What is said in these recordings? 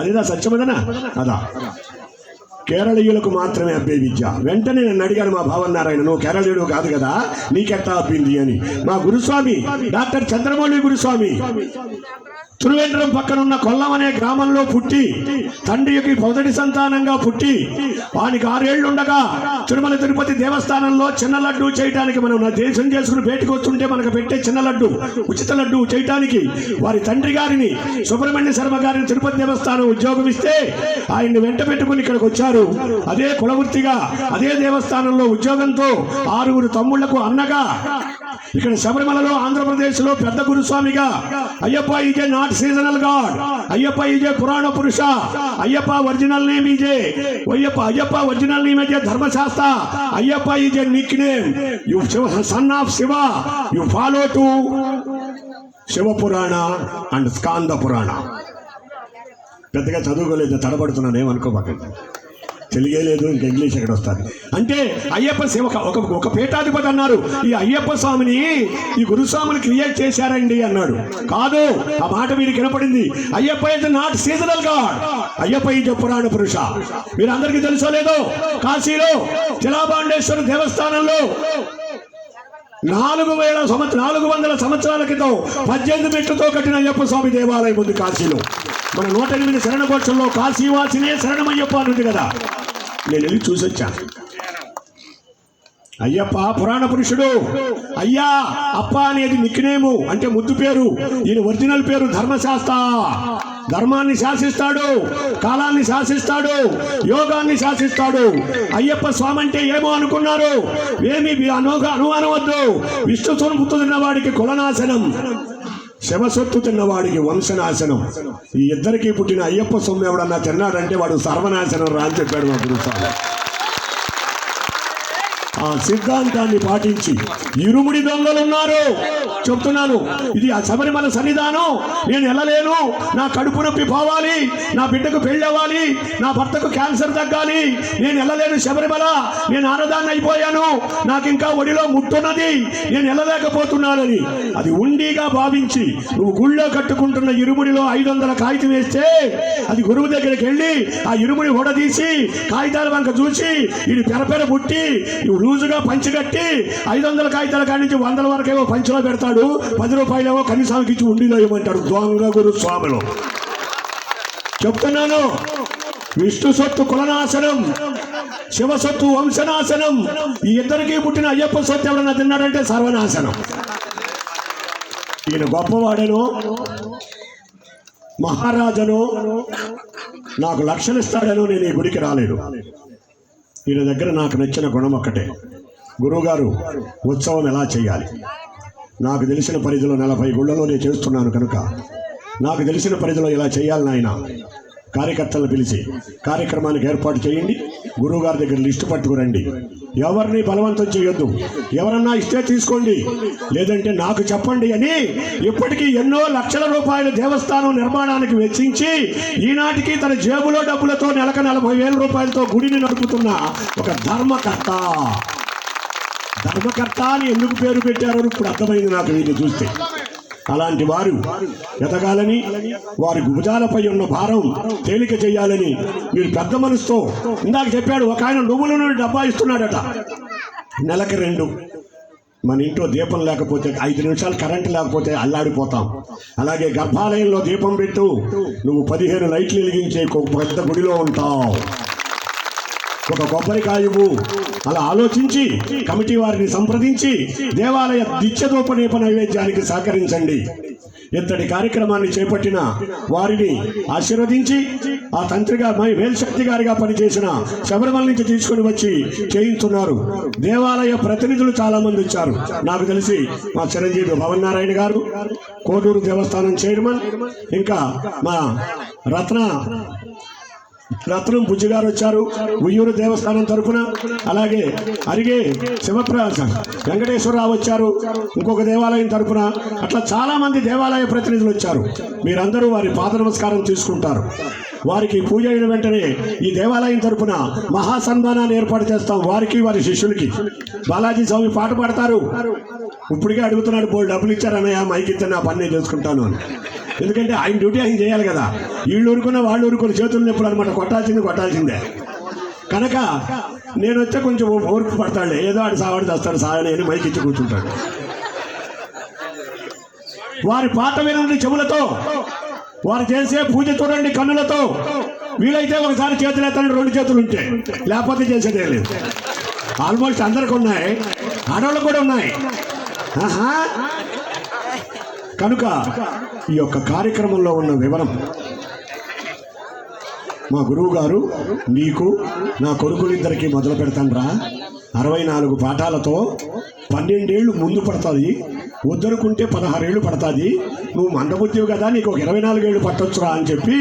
అదిదా సత్యమదనా? అదా. కేరళీయులకు మాత్రమే అబ్బే విద్య. వెంటనే నన్ను అడిగాను మా భావన్ నారాయణ నువ్వు కేరళీయుడు కాదు కదా నీకెట్టా అబ్బింది అని. మా గురుస్వామి డాక్టర్ చంద్రమౌళి గురుస్వామి. తురువేంద్రం పక్కనున్న కొల్లం అనే గ్రామంలో పుట్టి తండ్రికి మొదటి సంతానంగా పుట్టి వానికి ఆరేళ్ళుండగా తిరుమల తిరుపతి దేవస్థానంలో చిన్న లడ్డు చేయడానికి మనం నా దేశం చేసుకుని బయటకు వస్తుంటే మనకు పెట్టే చిన్న లడ్డు ఉచిత లడ్డు చేయటానికి వారి తండ్రి గారిని సుబ్రహ్మణ్య శర్మ గారిని తిరుపతి దేవస్థానం ఉద్యోగం ఇస్తే ఆయన్ని వెంట పెట్టుకుని ఇక్కడికి వచ్చారు. అదే కులవృత్తిగా అదే దేవస్థానంలో ఉద్యోగంతో ఆరుగురు తమ్ముళ్ళకు అన్నగా ఇక్కడ శబరిమలలో ఆంధ్రప్రదేశ్లో పెద్ద గురుస్వామిగా Ayyappa is not seasonal god Ayyappa is పురాణ పురుష. Ayyappa original name is Ayyappa Ayyappa original name is Dharmashastra. Ayyappa is nickname you son of Shiva you follow to Shiva Purana and Skanda పురాణ పెద్దగా చదువుకోలేదు తడబడుతున్నాను ఏమనుకోబాకండి. తెలుగే లేదు ఇంక English ఎక్కడ వస్తాను అంటే అయ్యప్ప శివ ఒక ఒక పీఠాధిపతి అన్నారు. ఈ అయ్యప్ప స్వామిని ఈ గురుస్వామిని క్రియేట్ చేశారండి అన్నాడు. కాదు ఆ మాట వీరికి కనపడింది Ayyappa is not seasonal god Ayyappa ఈ పురాణ పురుష. మీరు అందరికీ తెలుసో లేదో? కాశీలో చిలాబాండేశ్వర దేవస్థానంలో నాలుగు వేల సంవత్సర నాలుగు వందల సంవత్సరాల క్రితం పద్దెనిమిది మెట్లతో కట్టిన అయ్యప్ప స్వామి దేవాలయం ఉంది కాశీలో. మన నూట ఎనిమిది శరణ కాశీవాసినే శరణమయ్యప్ప అని ఉంది కదా. నేను వెళ్ళి చూసొచ్చాను అయ్యప్ప పురాణ పురుషుడు. అయ్యా అప్ప అనేది నిక్నేము అంటే ముద్దు పేరు. ఈయన ఒరిజినల్ పేరు ధర్మశాస్త్ర. ధర్మాన్ని శాసిస్తాడు కాలాన్ని శాసిస్తాడు యోగాన్ని శాసిస్తాడు. అయ్యప్ప స్వామి అంటే ఏమో అనుకున్నారు. ఏమి అనుగా అనుమానం వద్దు. విష్ణు పుత్తున్న వాడికి కులనాశనం. శవసొత్తు తిన్నవాడికి వంశనాశనం. ఈ ఇద్దరికి పుట్టిన అయ్యప్ప సొమ్ము ఎవడన్నా తిన్నాడంటే వాడు సర్వనాశనం రా అని చెప్పాడు మా గురుస్వామి. ఆ సిద్ధాంతాన్ని పాటించి ఇరుముడి దొంగలు ఉన్నారు. చెప్తున్నాను ఇది ఆ శబరిమల సన్నిధానం. నేను వెళ్ళలేను నా కడుపు నొప్పి పోవాలి. నా బిడ్డకు పెళ్ళి అవ్వాలి. నా భర్తకు క్యాన్సర్ తగ్గాలి. నేను వెళ్ళలేను శబరిమల. నేను ఆనదాన్ని అయిపోయాను. నాకు ఇంకా ఒడిలో ముట్టున్నది. నేను వెళ్ళలేకపోతున్నానని అది ఉండిగా భావించి నువ్వు గుళ్ళో కట్టుకుంటున్న ఇరుముడిలో ఐదు వందల కాగితం వేస్తే అది గురువు దగ్గరికి వెళ్ళి ఆ ఇరుముడి తీసి కాగితాల వంక చూసి ఇది పెరపెర పుట్టి నువ్వు లూజుగా పంచి కట్టి ఐదు వందల కాగితాల కాడి నుంచి వందల వరకేమో పంచులో పెడతాడు. పది రూపాయలేవో కనీసానికి ఇచ్చి ఉండిలో ఇవ్వమంటాడు. దొంగ గురు స్వాములు. చెప్తున్నాను. విష్ణు సొత్తు కులనాశనం శివ సొత్తు వంశనాశనం. ఈ ఇద్దరికి పుట్టిన అయ్యప్ప సొత్తు ఎవరన్నా తిన్నాడంటే సర్వనాశనం. ఈయన గొప్పవాడను మహారాజను నాకు లక్షణిస్తాడను నేను ఈ గుడికి రాలేదు ఈయన దగ్గర నాకు నచ్చిన గుణం ఒక్కటే. గురువుగారు ఉత్సవం ఎలా చేయాలి? నాకు తెలిసిన పరిధిలో నలభై గుళ్ళలో నేను చేస్తున్నాను కనుక నాకు తెలిసిన పరిధిలో ఇలా చేయాలి నాయన. కార్యకర్తలను పిలిచి కార్యక్రమానికి ఏర్పాటు చేయండి. గురువు గారి దగ్గర లిస్టు పట్టుకురండి. ఎవరిని బలవంతం చేయొద్దు. ఎవరన్నా ఇస్తే తీసుకోండి. లేదంటే నాకు చెప్పండి అని ఇప్పటికీ ఎన్నో లక్షల రూపాయల దేవస్థానం నిర్మాణానికి వెచ్చించి ఈనాటికి తన జేబులో డబ్బులతో నెలకు నలభై వేల రూపాయలతో గుడిని నడుపుతున్న ఒక ధర్మకర్త. ధర్మకర్త అని ఎందుకు పేరు పెట్టారో ఇప్పుడు అర్థమైంది నాకు వీళ్ళు చూస్తే. అలాంటి వారు ఎదగాలని వారి భుజాలపై ఉన్న భారం తేలిక చేయాలని మీరు పెద్ద మనసుతో ఇందాక చెప్పాడు ఒక ఆయన నువ్వుల నుండి డబ్బా ఇస్తున్నాడట. నెలకి రెండు. మన ఇంట్లో దీపం లేకపోతే ఐదు నిమిషాలు కరెంటు లేకపోతే అల్లాడిపోతాం. అలాగే గర్భాలయంలో దీపం పెట్టు నువ్వు పదిహేను లైట్లు వెలిగించే ఒక పెద్ద గుడిలో ఉంటావు. ఒక కొబ్బరికాయవు అలా ఆలోచించి కమిటీ వారిని సంప్రదించి దేవాలయ దిత్యదోపనీప నైవేద్యానికి సహకరించండి. ఇంతటి కార్యక్రమాన్ని చేపట్టిన వారిని ఆశీర్వదించి ఆ తంత్రిగా మై వేల్శక్తి గారిగా పనిచేసిన శబరిమల నుంచి తీసుకుని వచ్చి చేయించున్నారు. దేవాలయ ప్రతినిధులు చాలా మంది వచ్చారు. నాకు తెలిసి మా చిరంజీవి భవన్ నారాయణ గారు కోటూరు దేవస్థానం చైర్మన్ ఇంకా మా రత్న రత్నం బుజ్జి గారు వచ్చారు. ఉయ్యూరు దేవస్థానం తరపున. అలాగే అరిగే శివప్రసాద్ వెంకటేశ్వరరావు వచ్చారు. ఇంకొక దేవాలయం తరపున. అట్లా చాలా మంది దేవాలయ ప్రతినిధులు వచ్చారు. మీరందరూ వారి పాద నమస్కారం తీసుకుంటారు. వారికి పూజ అయిన వెంటనే ఈ దేవాలయం తరపున మహాసన్మానాన్ని ఏర్పాటు చేస్తాం వారికి వారి శిష్యులకి. బాలాజీ స్వామి పాట పాడతారు. ఇప్పటికే అడుగుతున్నాడు బోల్ డబ్బులు ఇచ్చారన్నయ్య మైకి ఇస్తే నా పని నేను చేసుకుంటాను అని. ఎందుకంటే ఆయన డ్యూటీ ఆయన చేయాలి కదా. వీళ్ళు ఊరుకున్న వాళ్ళు ఊరుకున్న చేతులు నొప్పులు అనమాట కొట్టాల్సింది కొట్టాల్సిందే. కనుక నేను వచ్చే కొంచెం ఓర్పు పడతాడు ఏదో ఆడు సావాడు చేస్తాడు సార్ నేను మైకి ఇచ్చి కూర్చుంటాడు. వారి పాట వినండి చెవులతో. వారు చేసే పూజ చూడండి కన్నులతో. వీలైతే ఒకసారి చేతులు ఎత్తండి రెండు చేతులు ఉంటే. లేకపోతే చేసేదే లేదు. ఆల్మోస్ట్ అందరికి ఉన్నాయి. ఆడవాళ్ళకు కూడా ఉన్నాయి. ఆహా. కనుక ఈ యొక్క కార్యక్రమంలో ఉన్న వివరం మా గురువు గారు నీకు నా కొడుకులిద్దరికీ మొదలు పెడతాన్రా అరవై నాలుగు పాఠాలతో పన్నెండేళ్ళు ముందు పడుతుంది. వద్దనుకుంటే పదహారేళ్ళు పడుతుంది. నువ్వు మందబుద్ధివి కదా నీకు ఒక ఇరవై నాలుగేళ్ళు పట్టొచ్చురా అని చెప్పి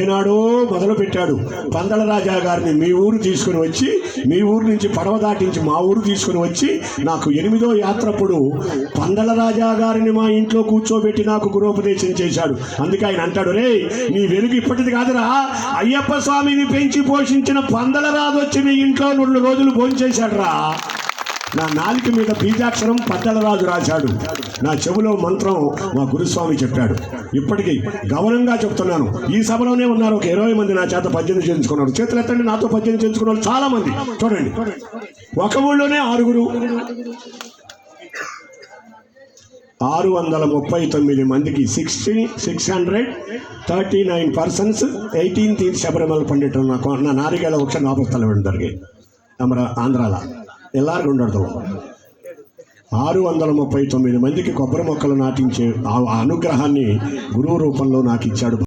ఏనాడో మొదలు పెట్టాడు పందల రాజా గారిని మీ ఊరు తీసుకుని వచ్చి మీ ఊరు నుంచి పడవ దాటించి మా ఊరు తీసుకుని వచ్చి నాకు ఎనిమిదో యాత్రప్పుడు పందల రాజా గారిని మా ఇంట్లో కూర్చోబెట్టి నాకు గురోపదేశం చేశాడు. అందుకే ఆయన అంటాడు రే నీ వెలుగు ఇప్పటిది కాదురా. అయ్యప్ప స్వామిని పెంచి పోషించిన పందల రాజు వచ్చి మీ ఇంట్లో రెండు రోజులు భోంచేశాడు రా నా నాలుక మీద బీజాక్షరం పట్టలరాజు రాశాడు. నా చెవులో మంత్రం మా గురుస్వామి చెప్పాడు. ఇప్పటికీ గౌరవంగా చెప్తున్నాను. ఈ సభలోనే ఉన్నారు ఒక ఇరవై మంది నా చేత పద్యం చేయించుకున్నారు. చేతులు ఎత్తండి నాతో పద్యం చేయించుకున్నారు చాలా మంది. చూడండి. ఒక ఊళ్ళోనే ఆరుగురు. ఆరు వందల ముప్పై తొమ్మిది మందికి sixty six hundred thirty nine persons eighteenth Sabarimala pandit నా నారికేళ వృక్ష నాపస్థలం జరిగాయి అమర ఆంధ్రాలో. ఎల్లారు ఉండడదు ఆరు వందల ముప్పై తొమ్మిది మందికి కొబ్బరి మొక్కలు నాటించే ఆ అనుగ్రహాన్ని గురువు రూపంలో నాకు ఇచ్చాడు.